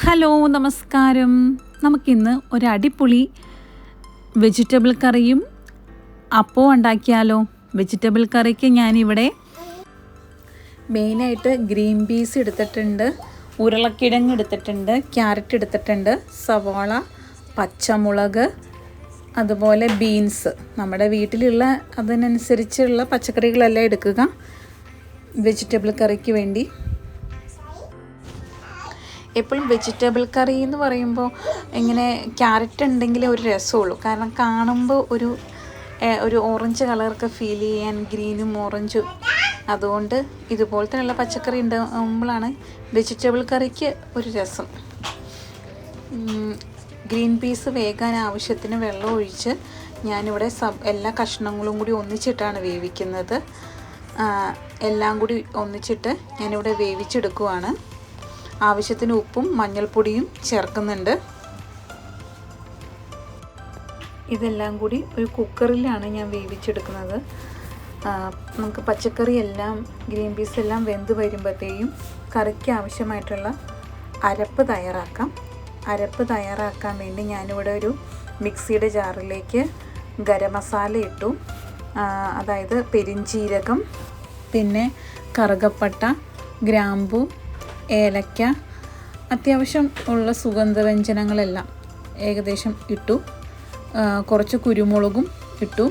Hello നമസ്കാരം. നമുക്കിന്ന് ഒരു അടിപൊളി വെജിറ്റബിൾ കറിയും അപ്പോൾ ഉണ്ടാക്കിയാലോ? വെജിറ്റബിൾ കറിക്ക് ഞാനിവിടെ മെയിനായിട്ട് ഗ്രീൻ പീസ് എടുത്തിട്ടുണ്ട് ഉരുളക്കിഴങ്ങ് എടുത്തിട്ടുണ്ട് ക്യാരറ്റ് എടുത്തിട്ടുണ്ട് സവാള പച്ചമുളക് അതുപോലെ ബീൻസ്. നമ്മുടെ വീട്ടിലുള്ള അതിനനുസരിച്ചുള്ള പച്ചക്കറികളെല്ലാം എടുക്കുക വെജിറ്റബിൾ കറിക്ക് വേണ്ടി. എപ്പോഴും വെജിറ്റബിൾ കറി എന്ന് പറയുമ്പോൾ ഇങ്ങനെ ക്യാരറ്റ് ഉണ്ടെങ്കിൽ ഒരു രസമുള്ളൂ. കാരണം കാണുമ്പോൾ ഒരു ഒരു ഓറഞ്ച് കളറൊക്കെ ഫീൽ ചെയ്യാൻ ഗ്രീനും ഓറഞ്ചും അതുകൊണ്ട് ഇതുപോലെ തന്നെയുള്ള പച്ചക്കറി ഉണ്ടാകുമ്പോഴാണ് വെജിറ്റബിൾ കറിക്ക് ഒരു രസം. ഗ്രീൻ പീസ് വേകാൻ ആവശ്യത്തിന് വെള്ളം ഒഴിച്ച് ഞാനിവിടെ സബ് എല്ലാ കഷ്ണങ്ങളും കൂടി ഒന്നിച്ചിട്ടാണ് വേവിക്കുന്നത്. എല്ലാം കൂടി ഒന്നിച്ചിട്ട് ഞാനിവിടെ വേവിച്ചെടുക്കുവാണ്. ആവശ്യത്തിന് ഉപ്പും മഞ്ഞൾപ്പൊടിയും ചേർക്കുന്നുണ്ട്. ഇതെല്ലാം കൂടി ഒരു കുക്കറിലാണ് ഞാൻ വേവിച്ചെടുക്കുന്നത്. നമുക്ക് പച്ചക്കറി എല്ലാം ഗ്രീൻ പീസ് എല്ലാം വെന്ത് വരുമ്പോഴത്തേക്കും കറിക്ക് ആവശ്യമായിട്ടുള്ള അരപ്പ് തയ്യാറാക്കാം. അരപ്പ് തയ്യാറാക്കാൻ വേണ്ടി ഞാനിവിടെ ഒരു മിക്സിയുടെ ജാറിലേക്ക് ഗരം മസാല ഇട്ടു. അതായത് പെരിഞ്ചീരകം പിന്നെ കറുകപ്പട്ട ഗ്രാമ്പു ഏലക്ക അത്യാവശ്യം ഉള്ള സുഗന്ധവ്യഞ്ജനങ്ങളെല്ലാം ഏകദേശം ഇട്ടു. കുറച്ച് കുരുമുളകും ഇട്ടു.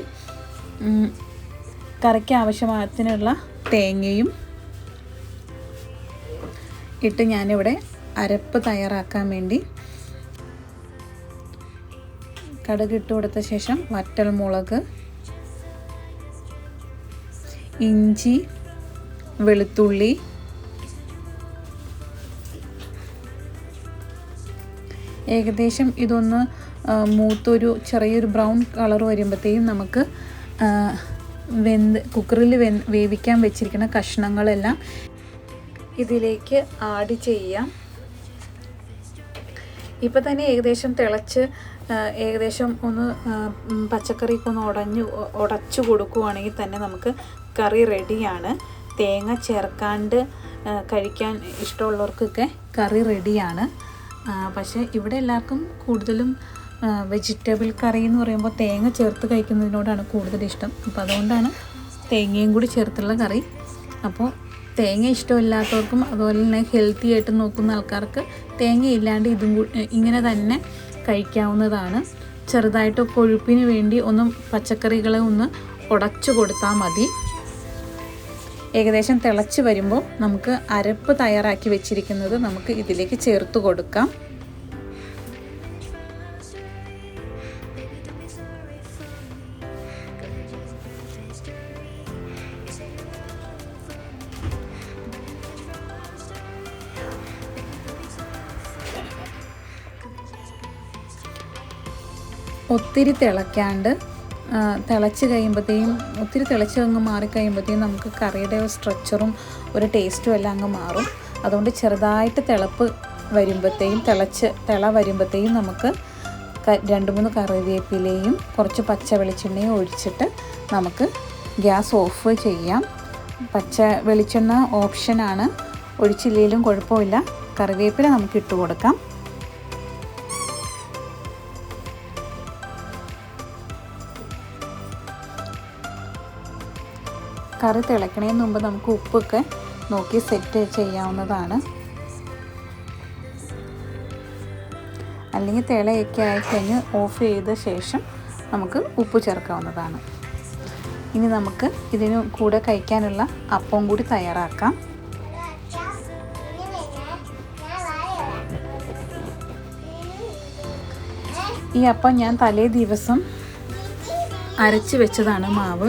കറിക്ക് ആവശ്യത്തിനുള്ള തേങ്ങയും ഇട്ട് ഞാനിവിടെ അരപ്പ് തയ്യാറാക്കാൻ വേണ്ടി കടുക് ഇട്ട് കൊടുത്ത ശേഷം വറ്റൽമുളക് ഇഞ്ചി വെളുത്തുള്ളി ഏകദേശം ഇതൊന്ന് മൂത്തൊരു ചെറിയൊരു ബ്രൗൺ കളർ വരുമ്പോഴത്തേക്കും നമുക്ക് വെന്ത് കുക്കറിൽ വെ വേവിക്കാൻ വെച്ചിരിക്കുന്ന കഷ്ണങ്ങളെല്ലാം ഇതിലേക്ക് ആഡ് ചെയ്യാം. ഇപ്പം തന്നെ ഏകദേശം തിളച്ച് ഏകദേശം ഒന്ന് പച്ചക്കറിയൊക്കെ ഒന്ന് ഉടഞ്ഞു ഉടച്ചു കൊടുക്കുവാണെങ്കിൽ തന്നെ നമുക്ക് കറി റെഡിയാണ്. തേങ്ങ ചേർക്കാണ്ട് കഴിക്കാൻ ഇഷ്ടമുള്ളവർക്കൊക്കെ കറി റെഡിയാണ്. പക്ഷേ ഇവിടെ എല്ലാവർക്കും കൂടുതലും വെജിറ്റബിൾ കറി എന്ന് പറയുമ്പോൾ തേങ്ങ ചേർത്ത് കഴിക്കുന്നതിനോടാണ് കൂടുതൽ ഇഷ്ടം. അപ്പോൾ അതുകൊണ്ടാണ് തേങ്ങയും കൂടി ചേർത്തുള്ള കറി. അപ്പോൾ തേങ്ങ ഇഷ്ടമില്ലാത്തവർക്കും അതുപോലെ തന്നെ ഹെൽത്തി ആയിട്ട് നോക്കുന്ന ആൾക്കാർക്ക് തേങ്ങ ഇല്ലാണ്ട് ഇതും ഇങ്ങനെ തന്നെ കഴിക്കാവുന്നതാണ്. ചെറുതായിട്ട് കൊഴുപ്പിന് വേണ്ടി ഒന്ന് പച്ചക്കറികളെ ഒന്ന് ഉടച്ചു കൊടുത്താൽ മതി. ഏകദേശം തിളച്ച് വരുമ്പോൾ നമുക്ക് അരപ്പ് തയ്യാറാക്കി വെച്ചിരിക്കുന്നത് നമുക്ക് ഇതിലേക്ക് ചേർത്ത് കൊടുക്കാം. ഒത്തിരി തിളയ്ക്കാണ്ട് തിളച്ച് കഴിയുമ്പോഴത്തേക്കും ഒത്തിരി തിളച്ച് അങ്ങ് മാറിക്കഴിയുമ്പോഴത്തേക്കും നമുക്ക് കറിയുടെ സ്ട്രക്ചറും ഒരു ടേസ്റ്റും എല്ലാം അങ്ങ് മാറും. അതുകൊണ്ട് ചെറുതായിട്ട് തിളപ്പ് വരുമ്പോഴത്തേക്കും തിളച്ച് തിള വരുമ്പോഴത്തേക്കും നമുക്ക് രണ്ട് മൂന്ന് കറിവേപ്പിലയും കുറച്ച് പച്ച വെളിച്ചെണ്ണയും ഒഴിച്ചിട്ട് നമുക്ക് ഗ്യാസ് ഓഫ് ചെയ്യാം. പച്ച വെളിച്ചെണ്ണ ഓപ്ഷനാണ് ഒഴിച്ചില്ലെങ്കിലും കുഴപ്പമില്ല. കറിവേപ്പില നമുക്ക് ഇട്ട് കൊടുക്കാം. കറി തിളക്കണതിന് മുമ്പ് നമുക്ക് ഉപ്പൊക്കെ നോക്കി സെറ്റ് ചെയ്യാവുന്നതാണ്. അല്ലെങ്കിൽ തിളയൊക്കെ ആയിക്കഴിഞ്ഞ് ഓഫ് ചെയ്ത ശേഷം നമുക്ക് ഉപ്പ് ചേർക്കാവുന്നതാണ്. ഇനി നമുക്ക് ഇതിന് കൂടെ കഴിക്കാനുള്ള അപ്പവും കൂടി തയ്യാറാക്കാം. ഈ അപ്പം ഞാൻ തലേ ദിവസം അരച്ച് വെച്ചതാണ് മാവ്.